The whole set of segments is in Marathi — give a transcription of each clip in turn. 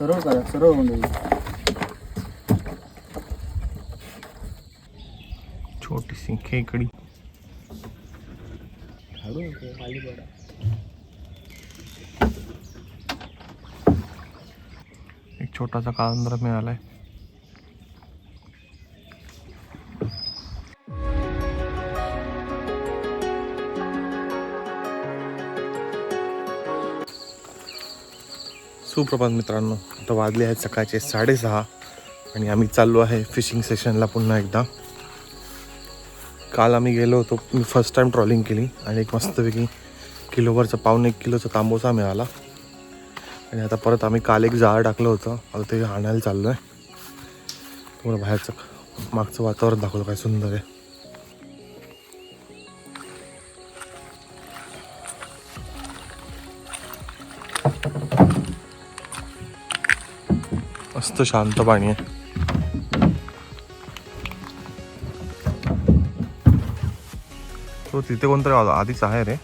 सरळ करा सरळ होऊन जाईल. छोटीशी खेकडी. एक छोटासा काळंद्र मिळालाय. सुप्रभात मित्रांनो आता वाजले आहेत सकाळचे साडेसहा आणि आम्ही चाललो आहे फिशिंग सेशनला पुन्हा एकदा. काल आम्ही गेलो होतो मी फर्स्ट टाइम ट्रॉलिंग केली आणि एक मस्तपैकी किलोवरचा पाऊन एक किलोचा तांबोसा मिळाला. आणि आता परत आम्ही काल एक जाळं टाकलं होतं आता ते आणायला चाललो आहे तुम्हाला बाहेरचं मागचं वातावरण दाखवलं काय सुंदर आहे. मस्त शांत पाणी आहे. तो तिथे कोणतरी आधीच आहे रे.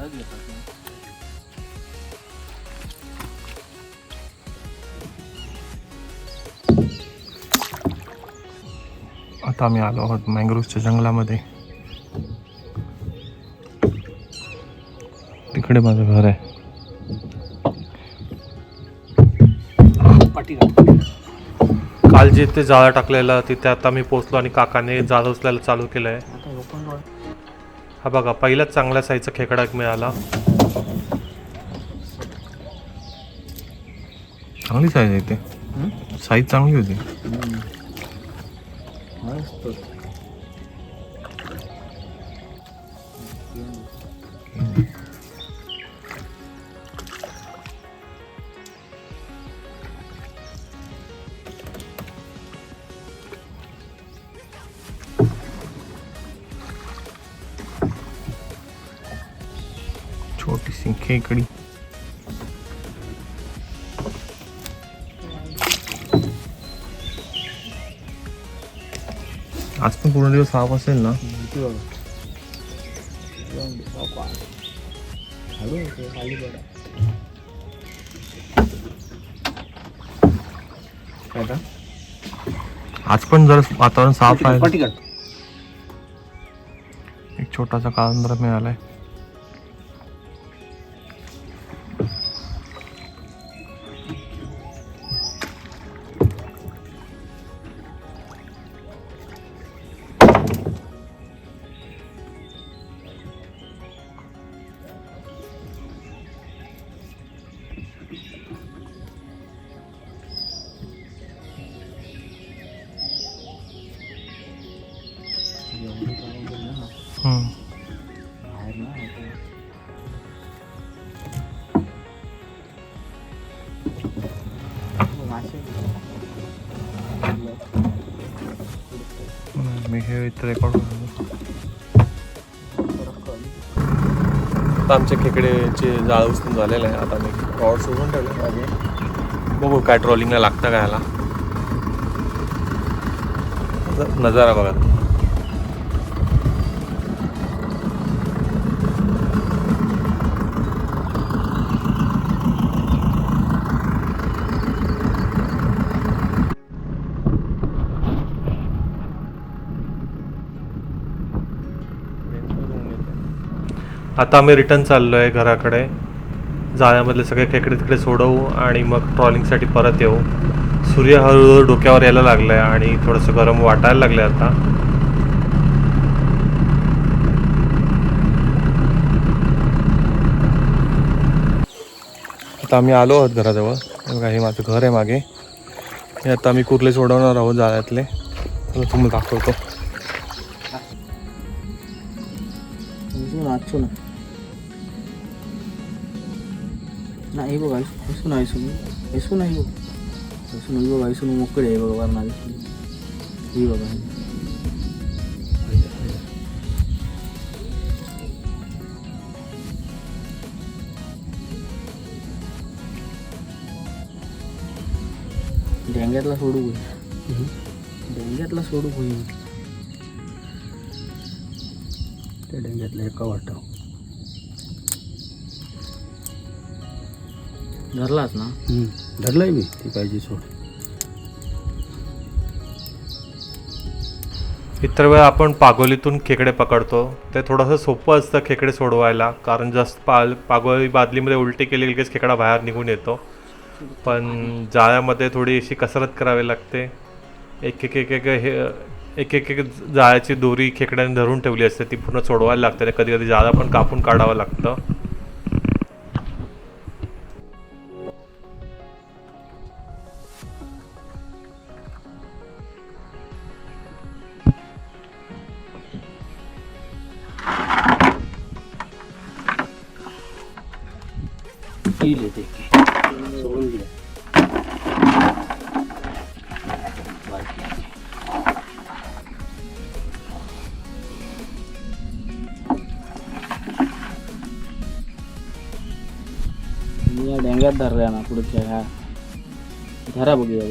आज घेतात आता आम्ही आलो आहोत मँग्रोव्हच्या जंगलामध्ये तिकडे माझं घर आहे. काल जे ते जाळं टाकलेलं तिथे आता मी पोचलो आणि काकाने जाळं उचलायला चालू केलं आहे. हा बघा पहिलाच चांगल्या साईजचा खेकडा एक मिळाला चांगली साईज आहे ते? साईज चांगली होती. मस्त छोटीशी खेकडी. आज पण पूर्ण दिवस साफ असेल ना? आज पण जर वातावरण साफ आहे. एक छोटासा काळंद्र मिळालाय मी हे रेकॉर्ड आता आमच्या खेकडेचे जाळ उचलून झालेलं आहे. आता मी रॉड सोडून ठेवले. मागे बघू काय ट्रॉलिंगला लागतं काय ह्याला. नजारा बघा आता आम्ही रिटर्न चाललो आहे घराकडे. जाळ्यामधले सगळे खेकडे तिकडे सोडवू आणि मग ट्रॉलिंगसाठी परत येऊ. सूर्य हळूहळू डोक्यावर यायला लागला आहे आणि थोडंसं गरम वाटायला लागलं आहे आता. आता आम्ही आलो आहोत घराजवळ. काही बघा हे माझं घर आहे मागे. हे आता आम्ही कुर्ले सोडवणार आहोत जाळ्यातले. चला तुम्हाला दाखवतो. नाही आजचो ना ना हे बघा इसून इसून इसून आहे इसून ही बघा इसून मोकळे आहे बघा वरना ही बघा. ढेंग्यातला सोडू डेंग्यातला सोडू होईल. त्या डेंग्यातला एका वाटाव धरलाच ना. धरलंय मी ती पाहिजे सोड. इतर वेळा आपण पागोलीतून खेकडे पकडतो. ते थोडंसं सोपं असतं खेकडे सोडवायला कारण जास्त पा पागोली बादलीमध्ये उलटी केली लगेच खेकडा बाहेर निघून येतो. पण जाळ्यामध्ये थोडी अशी कसरत करावी लागते. एक एक एक एक हे एक एक एक जाळ्याची दोरी खेकड्याने धरून ठेवली असते ती पूर्ण सोडवायला लागते कधी कधी जाळं पण कापून काढावं लागतं. कील येते सोडून घे बारकी. मी या डेंग्यात धरल्या ना पुढच्या ह्या धरा बघूया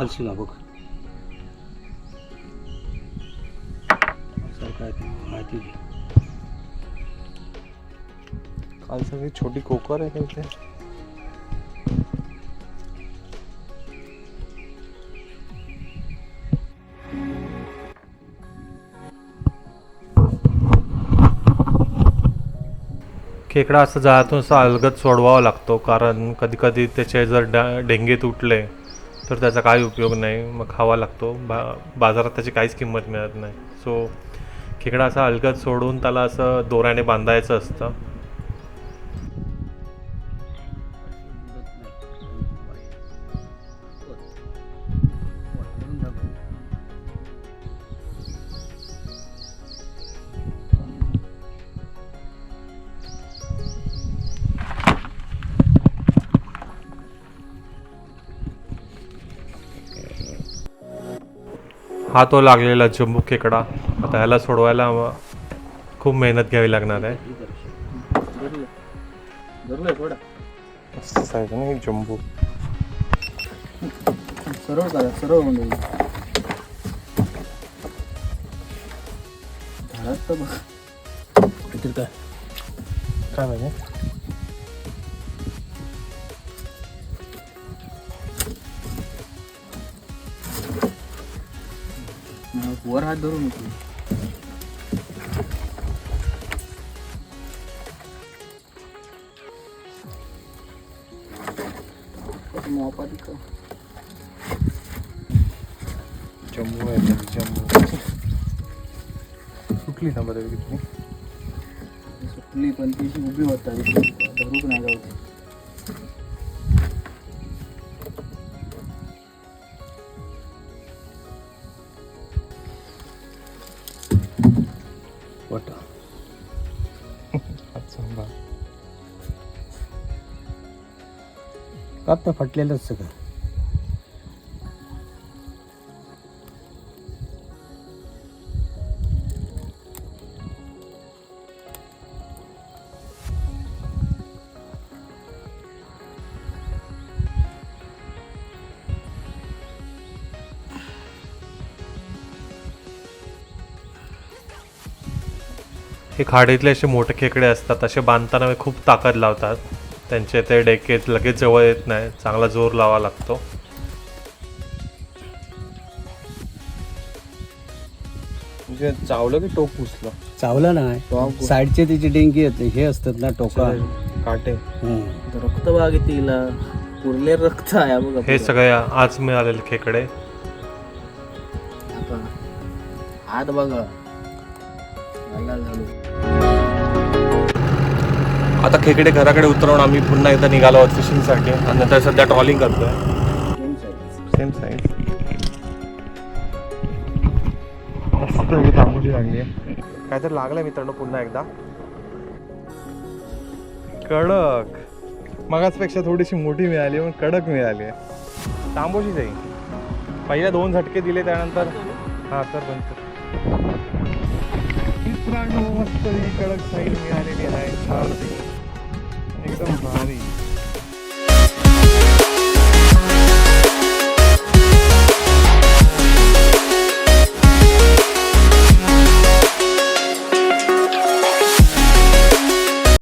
अच्छू ना. बघ काय माहिती काल सगळी छोटी कोकर आहे का इथे खेकडा असं जाळ्यातून असं अलगद सोडवावा लागतो कारण कधी कधी त्याचे जर डा डेंगे तुटले तर त्याचा काही उपयोग नाही मग खावा लागतो बा बाजारात त्याची काहीच किंमत मिळत नाही. सो खेकडा असा अलगद सोडून त्याला असं दोऱ्याने बांधायचं असतं. हा तो लागलेला जम्बू खेकडा. आता ह्याला सोडवायला खूप मेहनत घ्यावी लागणार आहे. जम्बू सरळ करा सरळ काहीतरी काय? काय म्हणजे वर हात धरून मोपा आहे जम्बू सुटली ना किती सुटली पण ती उभी होता धरूक नाही जाऊ का आता फाटलेलंच सगळं. हे खाडीतले असे मोठे खेकडे असतात असे बांधताना खूप ताकद लावतात. त्यांचे ते डेके लगेच जवळ येत नाही. चांगला जोर लावा लागतो. म्हणजे चावलं की टोक पुसलं? चावलं नाही. साईडचे तिचे डेंगी येते. हे असतात ना टोका. काटे. हम्म. रक्त बघा किती हिला. पुरले रक्त आहे बघा हे. सगळे आज मिळालेले खेकडे. आता हात बघा. झालो. आता खेकडे घराकडे उतरवून आम्ही पुन्हा एकदा निघालो आहोत फिशिंगसाठी आणि नंतर सध्या ट्रॉलिंग करतोय. सेम साईज सेम साईज मस्त एवढी तांबूची लागली आहे. काहीतरी लागलंय मित्रांनो पुन्हा एकदा. कडक. मगाचपेक्षा थोडीशी मोठी मिळाली पण कडक मिळाली आहे. तांबूची जाई पहिल्या दोन झटके दिले त्यानंतर हा तर बनतो मित्रांनो मस्त ही कडक साईड मिळालेली आहे. Somebody.